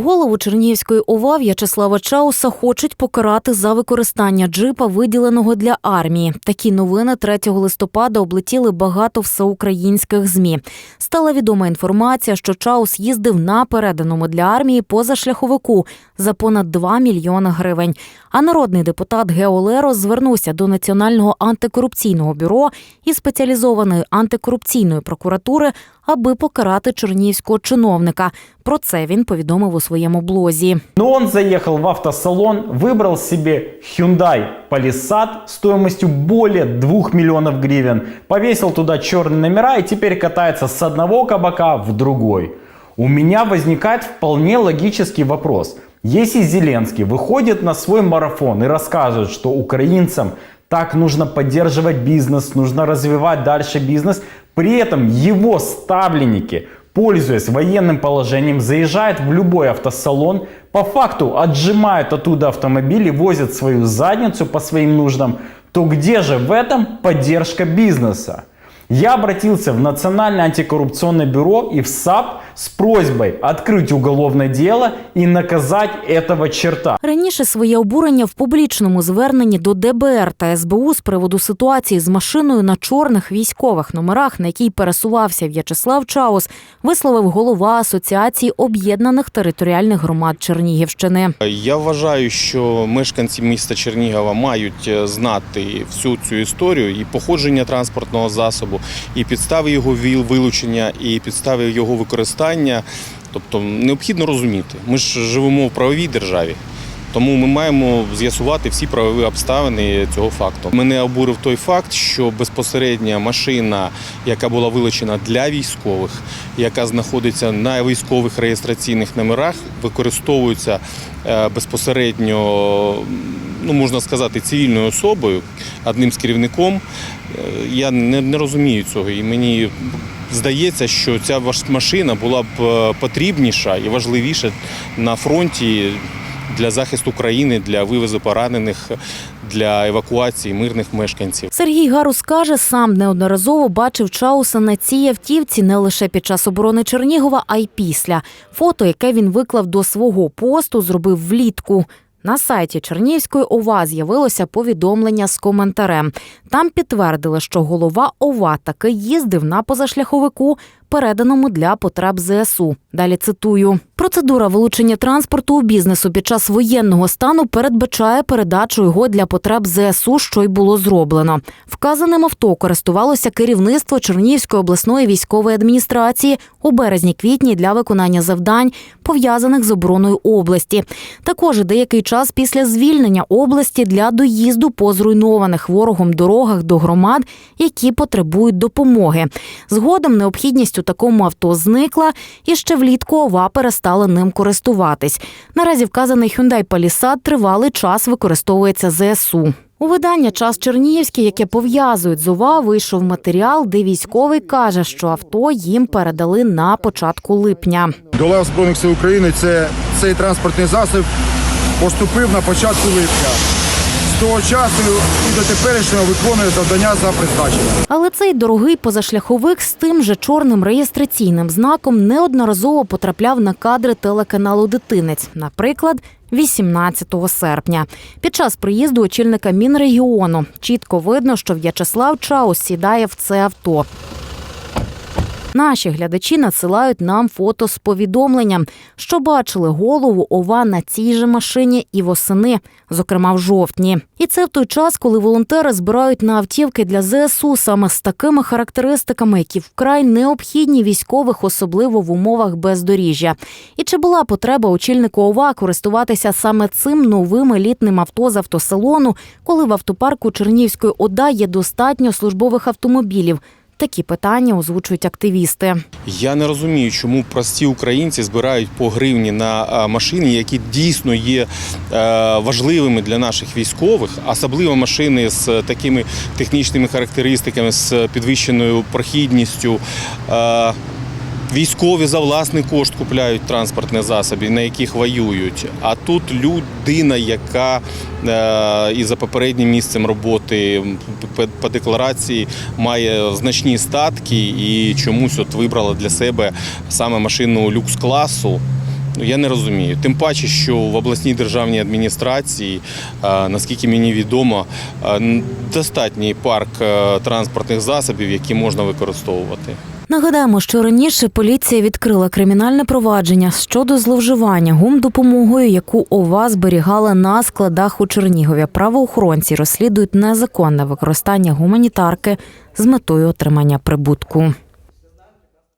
Голову Чернігівської ОВА В'ячеслава Чауса хочуть покарати за використання джипа, виділеного для армії. Такі новини 3 листопада облетіли багато всеукраїнських змі. Стала відома інформація, що Чаус їздив на переданому для армії позашляховику за понад 2 мільйони гривень. А народний депутат Гео Лерос звернувся до Національного антикорупційного бюро і спеціалізованої антикорупційної прокуратури, аби покарати чернігівського чиновника. Про це він повідомив у своєму блозі. Но он заехал в автосалон, выбрал себе Hyundai Palisade стоимостью более 2 миллионов гривен, повесил туда черные номера и теперь катается с одного кабака в другой. У меня возникает вполне логический вопрос. Если Зеленский выходит на свой марафон и рассказывает, что украинцам так нужно поддерживать бизнес, нужно развивать дальше бизнес, при этом его ставленники пользуясь военным положением, заезжают в любой автосалон, по факту отжимают оттуда автомобили, возят свою задницу по своим нуждам, то где же в этом поддержка бизнеса? Я обратился в Национальное антикоррупционное бюро и в САП с просьбой открыть уголовное дело и наказать этого черта. Раніше своє обурення в публічному зверненні до ДБР та СБУ з приводу ситуації з машиною на чорних військових номерах, на якій пересувався В'ячеслав Чаус, висловив голова Асоціації об'єднаних територіальних громад Чернігівщини. Я вважаю, що мешканці міста Чернігова мають е, знати всю цю історію і походження транспортного засобу, і підстави його віл- вилучення, і підстави його використання. Тобто необхідно розуміти, ми ж живемо в правовій державі. Тому ми маємо з'ясувати всі правові обставини цього факту. Мене обурив той факт, що безпосередня машина, яка була вилучена для військових, яка знаходиться на військових реєстраційних номерах, використовується е, безпосередньо, ну можна сказати, цивільною особою, одним з керівником. Е, Я не, не розумію цього, і мені здається, що ця машина була б е, потрібніша і важливіша на фронті для захисту країни, для вивозу поранених, для евакуації мирних мешканців. Сергій Гарус каже, сам неодноразово бачив Чауса на цій автівці не лише під час оборони Чернігова, а й після. Фото, яке він виклав до свого посту, зробив влітку. На сайті Чернігівської ОВА з'явилося повідомлення з коментарем. Там підтвердили, що голова ОВА таки їздив на позашляховику, переданому для потреб ЗСУ. Далі цитую: процедура вилучення транспорту у бізнесу під час воєнного стану передбачає передачу його для потреб ЗСУ, що й було зроблено. Вказаним авто користувалося керівництво Чернігівської обласної військової адміністрації у березні-квітні для виконання завдань, пов'язаних з обороною області. Також деякий час після звільнення області для доїзду по зруйнованих ворогом дорогах до громад, які потребують допомоги. Згодом необхідність у такому авто зникла, і ще влітку ОВА перестала ним користуватись. Наразі вказаний Hyundai Palisade тривалий час використовується ЗСУ. У видання Час Чернігівський, яке пов'язують з ОВА, вийшов матеріал, де військовий каже, що авто їм передали на початку липня. До лав Збройних сил України це, цей транспортний засіб поступив на початку липня. Того часу і до теперішнього виконує завдання за призначенням. Але цей дорогий позашляховик з тим же чорним реєстраційним знаком неодноразово потрапляв на кадри телеканалу Дитинець, наприклад, 18 серпня. Під час приїзду очільника Мінрегіону чітко видно, що В'ячеслав Чаус сідає в це авто. Наші глядачі надсилають нам фото з повідомленням, що бачили голову ова на цій же машині і восени, зокрема в жовтні. І це в той час, коли волонтери збирають на автівки для ЗСУ саме з такими характеристиками, які вкрай необхідні військових, особливо в умовах бездоріжжя. І чи була потреба очільнику ОВА користуватися саме цим новим елітним авто з автосалону, коли в автопарку Чернівської ОДА є достатньо службових автомобілів? Такі питання озвучують активісти. Я не розумію, чому прості українці збирають по гривні на машини, які дійсно є е, важливими для наших військових, особливо машини з такими технічними характеристиками, з підвищеною прохідністю. Військові за власний кошт купляють транспортні засоби, на яких воюють. А тут людина, яка е, і за попереднім місцем роботи по- декларації має значні статки і чомусь от вибрала для себе саме машину люкс класу. Ну я не розумію. Тим паче, що в обласній державній адміністрації, е, наскільки мені відомо, е, достатній парк транспортних засобів, які можна використовувати. Нагадаємо, що раніше поліція відкрила кримінальне провадження щодо зловживання гум допомогою, яку ОВА зберігала на складах у Чернігові. Правоохоронці розслідують незаконне використання гуманітарки з метою отримання прибутку.